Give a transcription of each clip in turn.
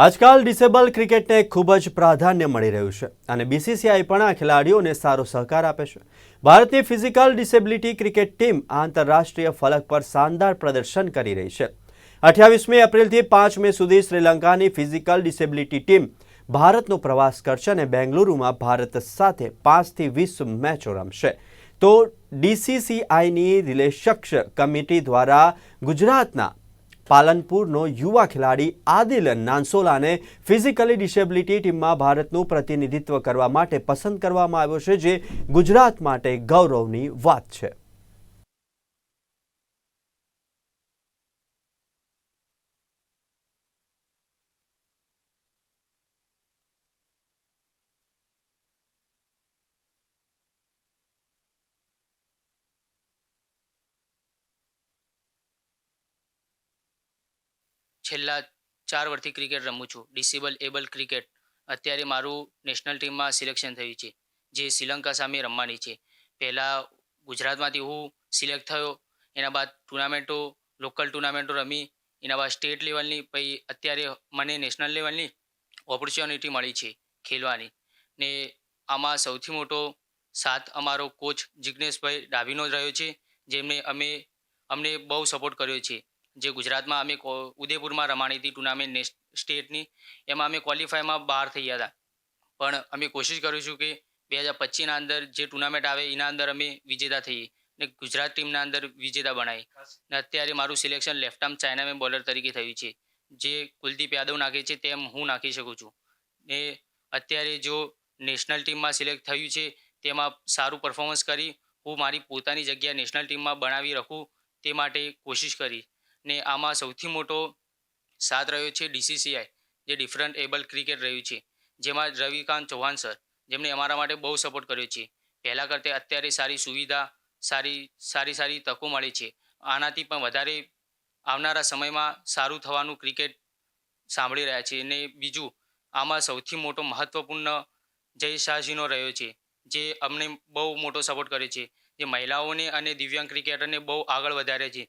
આજકાલ ડિસેબલ ક્રિકેટને ખૂબ જ પ્રાધાન્ય મળી રહ્યું છે અને બીસીસીઆઈ પણ આ ખેલાડીઓને સારો સહકાર આપે છે. ભારતની ફિઝિકલ ડિસેબિલિટી ક્રિકેટ ટીમ આંતરરાષ્ટ્રીય ફલક પર શાનદાર પ્રદર્શન કરી રહી છે. અઠ્યાવીસમી એપ્રિલથી પાંચ મે સુધી શ્રીલંકાની ફિઝિકલ ડિસેબિલિટી ટીમ ભારતનો પ્રવાસ કરશે અને બેંગલુરુમાં ભારત સાથે પાંચથી વીસ મેચો રમશે. તો ડીસીસીઆઈની રિલેશક્ષ કમિટી દ્વારા ગુજરાતના પાલનપુરનો યુવા ખેલાડી આદિલ નાનસોલાને ફિઝિકલી ડિસેબિલિટી ટીમમાં ભારતનું પ્રતિનિધિત્વ કરવા માટે પસંદ કરવામાં આવ્યો છે, જે ગુજરાત માટે ગૌરવની વાત છે. છેલ્લા ચાર વર્ષથી ક્રિકેટ રમું છું. Disable, able cricket. અત્યારે મારું નેશનલ ટીમમાં સિલેક્શન થયું છે. જે શ્રીલંકા સામે રમવાની છે. પહેલાં ગુજરાતમાંથી હું સિલેક્ટ થયો. એના બાદ ટુર્નામેન્ટો, લોકલ ટુર્નામેન્ટો રમી. એના બાદ સ્ટેટ લેવલની પછી અત્યારે મને નેશનલ લેવલની ઓપોર્ચ્યુનિટી મળી છે ખેલવાની. ને આમાં સૌથી મોટો સાથ અમારો કોચ જિજ્ઞેશભાઈ ડાભીનો જ રહ્યો છે. જેમને અમે, અમને બહુ સપોર્ટ કર્યો છે. જે ગુજરાતમાં અમે ઉદયપુરમાં રમાણી હતી ટુર્નામેન્ટ સ્ટેટની, એમાં અમે ક્વોલિફાયમાં બહાર થઈ ગયા હતા. પણ અમે કોશિશ કરીશું કે બે હજાર પચીસના અંદર જે ટુર્નામેન્ટ આવે એના અંદર અમે વિજેતા થઈએ ને ગુજરાત ટીમના અંદર વિજેતા બનાવી ને અત્યારે મારું selection left arm chinaman bowler તરીકે થયું છે. જે કુલદીપ યાદવ નાખે છે તેમ હું નાખી શકું છું. ને અત્યારે જો નેશનલ ટીમમાં સિલેક્ટ થયું છે તેમાં સારું પરફોર્મન્સ કરી, હું મારી પોતાની જગ્યા નેશનલ ટીમમાં બનાવી રાખું તે માટે કોશિશ કરી ને આમાં સૌથી મોટો સાથ રહ્યો છે ડીસીસીઆઈ, જે ડિફરન્ટ એબલ ક્રિકેટ રહ્યું છે. જેમાં રવિકાંત ચૌહાણ સર, જેમણે અમારા માટે બહુ સપોર્ટ કર્યો છે. પહેલાં કરતાં અત્યારે સારી સુવિધા, સારી સારી સારી તકો મળે છે. આનાથી પણ વધારે આવનારા સમયમાં સારું થવાનું ક્રિકેટ સાંભળી રહ્યા છે. અને બીજું, આમાં સૌથી મોટો મહત્ત્વપૂર્ણ જય શાહજીનો રહ્યો છે, જે અમને બહુ મોટો સપોર્ટ કરે છે. જે મહિલાઓને અને દિવ્યાંગ ક્રિકેટરને બહુ આગળ વધારે છે.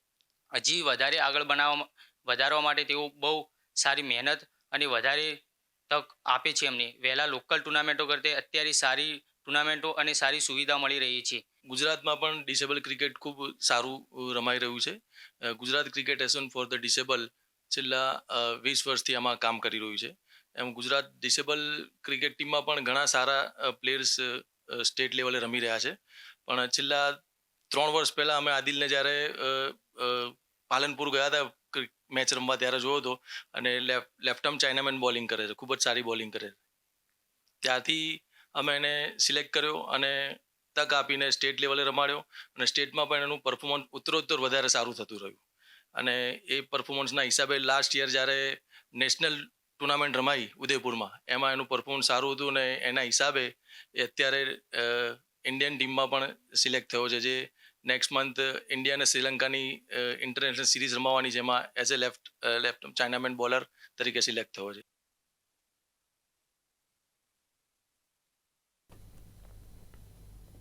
હજી વધારે આગળ બનાવવા વધારવા માટે તેઓ બહુ સારી મહેનત અને વધારે તક આપે છે એમને. વહેલા લોકલ ટુર્નામેન્ટો કરતાં અત્યારે સારી ટુર્નામેન્ટો અને સારી સુવિધા મળી રહી છે. ગુજરાતમાં પણ ડિસેબલ ક્રિકેટ ખૂબ સારું રમાઈ રહ્યું છે. Gujarat cricket association for the disable છેલ્લા વીસ વર્ષથી આમાં કામ કરી રહ્યું છે. એમ ગુજરાત ડિસેબલ ક્રિકેટ ટીમમાં પણ ઘણા સારા પ્લેયર્સ સ્ટેટ લેવલે રમી રહ્યા છે. પણ છેલ્લા ત્રણ વર્ષ પહેલાં અમે આદિલને જ્યારે પાલનપુર ગયા હતા મેચ રમવા ત્યારે જોયો હતો અને લેફ્ટ આર્મ ચાઇનામેન બોલિંગ કરે છે, ખૂબ જ સારી બોલિંગ કરે છે. ત્યારથી અમે એને સિલેક્ટ કર્યો અને તક આપીને સ્ટેટ લેવલે રમાડ્યો અને સ્ટેટમાં પણ એનું પરફોર્મન્સ ઉત્તરોત્તર વધારે સારું થતું રહ્યું. અને એ પરફોર્મન્સના હિસાબે લાસ્ટ યર જ્યારે નેશનલ ટુર્નામેન્ટ રમાઈ ઉદયપુરમાં, એમાં એનું પરફોર્મન્સ સારું હતું અને એના હિસાબે એ અત્યારે ઇન્ડિયન ટીમમાં પણ સિલેક્ટ થયો છે, જે નેક્સ્ટ મંથ ઇન્ડિયા અને શ્રીલંકાની ઇન્ટરનેશનલ સિરીઝ રમાવાની એમાં as a left left chinaman bowler તરીકે સિલેક્ટ થયો છે.